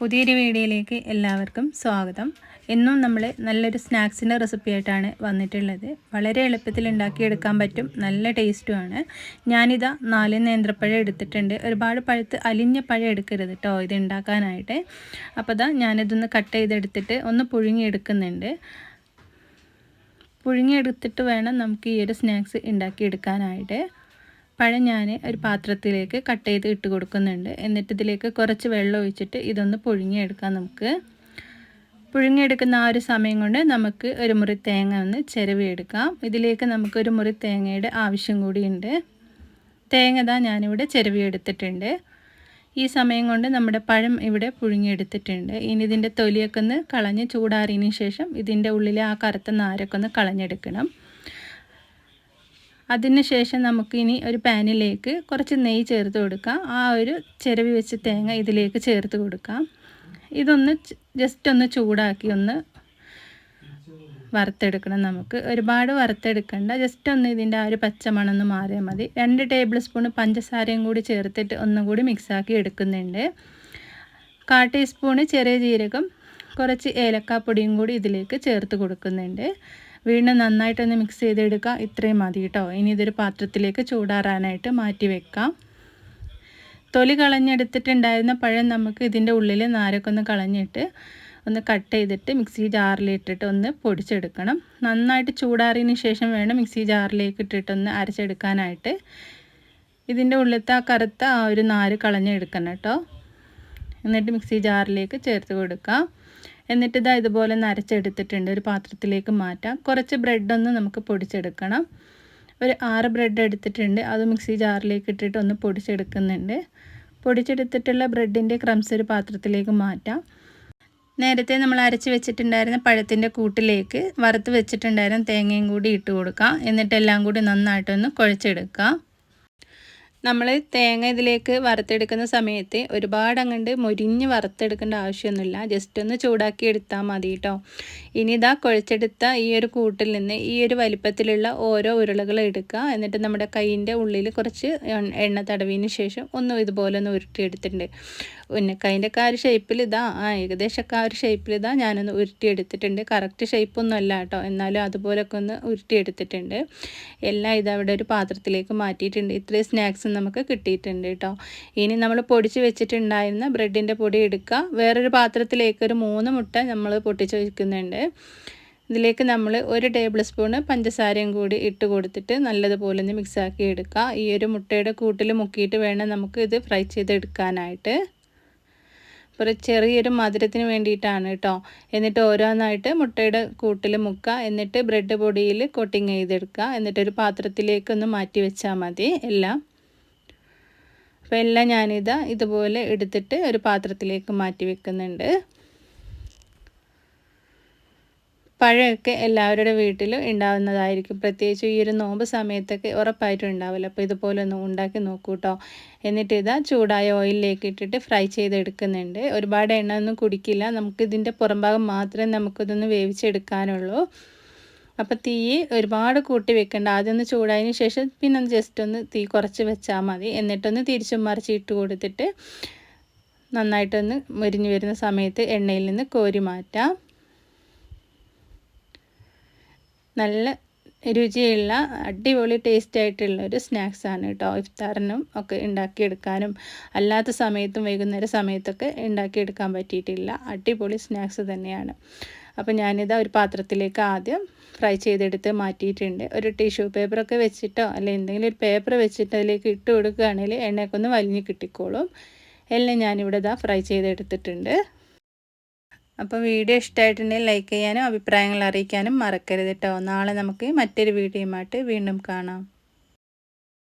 പുതിയൊരു വീഡിയോയിലേക്ക് എല്ലാവർക്കും സ്വാഗതം. എന്നും നമ്മൾ നല്ലൊരു സ്നാക്സിന്റെ റെസിപ്പി ആയിട്ടാണ് വന്നിട്ടുള്ളത്. വളരെ എളുപ്പത്തിൽ ഉണ്ടാക്കിയെടുക്കാൻ പറ്റും. നല്ല ടേസ്റ്റുമാണ് ഞാനിതാ നാല് നേന്ത്രപ്പഴം എടുത്തിട്ടുണ്ട്. ഒരുപാട് പഴുത്ത് അലിഞ്ഞ പഴം എടുക്കരുത് കേട്ടോ ഇത് ഉണ്ടാക്കാനായിട്ട്. അപ്പോൾ ഇതാ ഞാനിതൊന്ന് കട്ട് ചെയ്തെടുത്തിട്ട് ഒന്ന് പുഴുങ്ങിയെടുക്കുന്നുണ്ട്. പുഴുങ്ങിയെടുത്തിട്ട് വേണം നമുക്ക് ഈ ഒരു സ്നാക്സ് ഉണ്ടാക്കിയെടുക്കാനായിട്ട്. പഴം ഞാൻ ഒരു പാത്രത്തിലേക്ക് കട്ട് ചെയ്ത് ഇട്ട് കൊടുക്കുന്നുണ്ട്. എന്നിട്ട് ഇതിലേക്ക് കുറച്ച് വെള്ളം ഒഴിച്ചിട്ട് ഇതൊന്ന് പുഴുങ്ങിയെടുക്കാം നമുക്ക്. പുഴുങ്ങിയെടുക്കുന്ന ആ ഒരു സമയം കൊണ്ട് നമുക്ക് ഒരു മുറി തേങ്ങ ഒന്ന് ചിരവിയെടുക്കാം. ഇതിലേക്ക് നമുക്ക് ഒരു മുറി തേങ്ങയുടെ ആവശ്യം കൂടിയുണ്ട്. തേങ്ങ ഇതാ ഞാനിവിടെ ചിരവിയെടുത്തിട്ടുണ്ട്. ഈ സമയം കൊണ്ട് നമ്മുടെ പഴം ഇവിടെ പുഴുങ്ങിയെടുത്തിട്ടുണ്ട്. ഇനി ഇതിന്റെ തൊലിയൊക്കെ ഒന്ന് കളഞ്ഞ് ചൂടാറിയതിന് ശേഷം ഇതിന്റെ ഉള്ളിലെ ആ കറുത്ത നാരൊക്കെ ഒന്ന് കളഞ്ഞെടുക്കണം. അതിനുശേഷം നമുക്കിനി ഒരു പാനിലേക്ക് കുറച്ച് നെയ്യ് ചേർത്ത് കൊടുക്കാം. ആ ഒരു ചിരവി വെച്ച് തേങ്ങ ഇതിലേക്ക് ചേർത്ത് കൊടുക്കാം. ഇതൊന്ന് ജസ്റ്റ് ഒന്ന് ചൂടാക്കി ഒന്ന് വറുത്തെടുക്കണം നമുക്ക്. ഒരുപാട് വറുത്തെടുക്കണ്ട. ജസ്റ്റ് ഒന്ന് ഇതിന്റെ ആ ഒരു പച്ചമണം ഒന്ന് മാറിയാൽ മതി. രണ്ട് ടേബിൾ സ്പൂൺ പഞ്ചസാരയും കൂടി ചേർത്തിട്ട് ഒന്നും കൂടി മിക്സാക്കി എടുക്കുന്നുണ്ട്. കാ ടീസ്പൂണ് ചെറിയ ജീരകം കുറച്ച് ഏലക്കാപ്പൊടിയും കൂടി ഇതിലേക്ക് ചേർത്ത് കൊടുക്കുന്നുണ്ട്. വീണ്ടും നന്നായിട്ടൊന്ന് മിക്സ് ചെയ്തെടുക്കുക. ഇത്രയും മതി കേട്ടോ. ഇനി ഇതൊരു പാത്രത്തിലേക്ക് ചൂടാറാനായിട്ട് മാറ്റി വെക്കാം. തൊലി കളഞ്ഞെടുത്തിട്ടുണ്ടായിരുന്ന പഴം നമുക്ക് ഇതിന്റെ ഉള്ളിൽ നാരൊക്കെ ഒന്ന് കളഞ്ഞിട്ട് ഒന്ന് കട്ട് ചെയ്തിട്ട് മിക്സി ജാറിലിട്ടിട്ട് ഒന്ന് പൊടിച്ചെടുക്കണം. നന്നായിട്ട് ചൂടാറിയതിന് ശേഷം വേണം മിക്സി ജാറിലേക്ക് ഇട്ടിട്ടൊന്ന് അരച്ചെടുക്കാനായിട്ട്. ഇതിന്റെ ഉള്ളിലത്തെ ആ കറുത്ത ആ ഒരു നാര് കളഞ്ഞെടുക്കണം കേട്ടോ. എന്നിട്ട് മിക്സി ജാറിലേക്ക് ചേർത്ത് കൊടുക്കാം. എന്നിട്ട് ഇതാ ഇതുപോലെ നരച്ചെടുത്തിട്ടുണ്ട്. ഒരു പാത്രത്തിലേക്ക് മാറ്റാം. കുറച്ച് ബ്രെഡൊന്ന് നമുക്ക് പൊടിച്ചെടുക്കണം. ഒരു ആറ് ബ്രെഡ് എടുത്തിട്ടുണ്ട്. അത് മിക്സി ജാറിലേക്ക് ഇട്ടിട്ട് ഒന്ന് പൊടിച്ചെടുക്കുന്നുണ്ട്. പൊടിച്ചെടുത്തിട്ടുള്ള ബ്രെഡിന്റെ ക്രംസ് ഒരു പാത്രത്തിലേക്ക് മാറ്റാം. നേരത്തെ നമ്മൾ അരച്ച് വെച്ചിട്ടുണ്ടായിരുന്ന പഴത്തിന്റെ കൂട്ടിലേക്ക് വറുത്ത് വെച്ചിട്ടുണ്ടായിരുന്ന തേങ്ങയും കൂടി ഇട്ട് കൊടുക്കാം. എന്നിട്ടെല്ലാം കൂടി നന്നായിട്ടൊന്ന് കുഴച്ചെടുക്കാം. നമ്മൾ തേങ്ങ ഇതിലേക്ക് വറുത്തെടുക്കുന്ന സമയത്ത് ഒരുപാട് അങ്ങോട്ട് മൊരിഞ്ഞ് വറുത്തെടുക്കേണ്ട ആവശ്യമൊന്നുമില്ല. ജസ്റ്റ് ഒന്ന് ചൂടാക്കി എടുത്താൽ മതി കേട്ടോ ഇനി ഇതാ കുഴച്ചെടുത്ത ഈ ഒരു കൂട്ടിൽ നിന്ന് ഈ ഒരു വലിപ്പത്തിലുള്ള ഓരോ ഉരുളകൾ എടുക്കുക. എന്നിട്ട് നമ്മുടെ കൈയിന്റെ ഉള്ളിൽ കുറച്ച് എണ്ണ തടവിന് ശേഷം ഒന്നും ഇതുപോലെ ഒന്ന് ഉരുട്ടിയെടുത്തിട്ടുണ്ട്. ഉന്നക്കായിന്റെ ആ ഒരു ഷേപ്പിൽ ഇതാ ആ ഏകദേശമൊക്കെ ആ ഒരു ഷേപ്പിൽ ഇതാ ഞാനൊന്ന് ഉരുട്ടിയെടുത്തിട്ടുണ്ട്. കറക്റ്റ് ഷേപ്പൊന്നും അല്ല കേട്ടോ എന്നാലും അതുപോലൊക്കെ ഒന്ന് ഉരുട്ടിയെടുത്തിട്ടുണ്ട്. എല്ലാം ഇതവിടെ ഒരു പാത്രത്തിലേക്ക് മാറ്റിയിട്ടുണ്ട്. ഇത്രയും സ്നാക്സ് നമുക്ക് കിട്ടിയിട്ടുണ്ട് കേട്ടോ. ഇനി നമ്മൾ പൊടിച്ച് വെച്ചിട്ടുണ്ടായിരുന്ന ബ്രെഡിന്റെ പൊടി എടുക്കുക വേറൊരു പാത്രത്തിലേക്ക് ഒരു മൂന്ന് മുട്ട നമ്മൾ പൊട്ടിച്ച് വയ്ക്കുന്നുണ്ട് ഇതിലേക്ക് നമ്മൾ ഒരു ടേബിൾ സ്പൂണ് പഞ്ചസാരയും കൂടി ഇട്ട് കൊടുത്തിട്ട് നല്ലതുപോലെ ഒന്ന് മിക്സാക്കി എടുക്കുക ഈ ഒരു മുട്ടയുടെ കൂട്ടിൽ മുക്കിയിട്ട് വേണം നമുക്ക് ഇത് ഫ്രൈ ചെയ്തെടുക്കാനായിട്ട് ഒരു ചെറിയൊരു മധുരത്തിന് വേണ്ടിയിട്ടാണ് കേട്ടോ. എന്നിട്ട് ഓരോന്നായിട്ട് മുട്ടയുടെ കൂട്ടിൽ മുക്കുക എന്നിട്ട് ബ്രെഡ് പൊടിയിൽ കോട്ടിങ് ചെയ്തെടുക്കുക എന്നിട്ടൊരു പാത്രത്തിലേക്കൊന്ന് മാറ്റി വെച്ചാൽ മതി. എല്ലാം അപ്പോൾ എല്ലാം ഞാനിതാ ഇതുപോലെ എടുത്തിട്ട് ഒരു പാത്രത്തിലേക്ക് മാറ്റി വെക്കുന്നുണ്ട്. പഴമൊക്കെ എല്ലാവരുടെ വീട്ടിലും ഉണ്ടാവുന്നതായിരിക്കും. പ്രത്യേകിച്ച് ഈ ഒരു നോമ്പ് സമയത്തൊക്കെ ഉറപ്പായിട്ടും ഉണ്ടാവില്ല. അപ്പോൾ ഇതുപോലെ ഒന്ന് ഉണ്ടാക്കി നോക്കൂ കേട്ടോ എന്നിട്ട് ഇതാ ചൂടായ ഓയിലിലേക്ക് ഇട്ടിട്ട് ഫ്രൈ ചെയ്തെടുക്കുന്നുണ്ട്. ഒരുപാട് എണ്ണ ഒന്നും കുടിക്കില്ല. നമുക്ക് ഇതിന്റെ പുറംഭാഗം മാത്രമേ നമുക്കിതൊന്ന് വേവിച്ചെടുക്കാനുള്ളൂ. അപ്പോൾ തീ ഒരുപാട് കൂട്ടി വെക്കേണ്ട. ആദ്യം ഒന്ന് ചൂടായതിന് ശേഷം പിന്നെ ഒന്ന് ജസ്റ്റ് ഒന്ന് തീ കുറച്ച് വെച്ചാൽ മതി. എന്നിട്ടൊന്ന് തിരിച്ചും മറിച്ച് ഇട്ട് കൊടുത്തിട്ട് നന്നായിട്ടൊന്ന് മുരിഞ്ഞു വരുന്ന സമയത്ത് എണ്ണയിൽ നിന്ന് കോരി മാറ്റാം. നല്ല രുചിയുള്ള അടിപൊളി ടേസ്റ്റ് ആയിട്ടുള്ള ഒരു സ്നാക്സാണ് കേട്ടോ. ഇഫ്താറിനും ഒക്കെ ഉണ്ടാക്കിയെടുക്കാനും അല്ലാത്ത സമയത്തും വൈകുന്നേര സമയത്തൊക്കെ ഉണ്ടാക്കിയെടുക്കാൻ പറ്റിയിട്ടില്ല. അടിപൊളി സ്നാക്സ് തന്നെയാണ്. അപ്പോൾ ഞാനിത് ഒരു പാത്രത്തിലേക്ക് ആദ്യം ഫ്രൈ ചെയ്തെടുത്ത് മാറ്റിയിട്ടുണ്ട്. ഒരു ടിഷ്യൂ പേപ്പറൊക്കെ വെച്ചിട്ടോ അല്ലെ എന്തെങ്കിലും ഒരു പേപ്പർ വെച്ചിട്ട് അതിലേക്ക് ഇട്ട് കൊടുക്കുകയാണെങ്കിൽ എണ്ണയൊക്കെ ഒന്ന് വലിഞ്ഞ് കിട്ടിക്കോളും. എല്ലാം ഞാനിവിടെ ഇതാ ഫ്രൈ ചെയ്തെടുത്തിട്ടുണ്ട്. അപ്പോൾ വീഡിയോ ഇഷ്ടമായിട്ടുണ്ടെങ്കിൽ ലൈക്ക് ചെയ്യാനും അഭിപ്രായങ്ങൾ അറിയിക്കാനും മറക്കരുത് കേട്ടോ നാളെ നമുക്ക് മറ്റൊരു വീഡിയോയുമായിട്ട് വീണ്ടും കാണാം.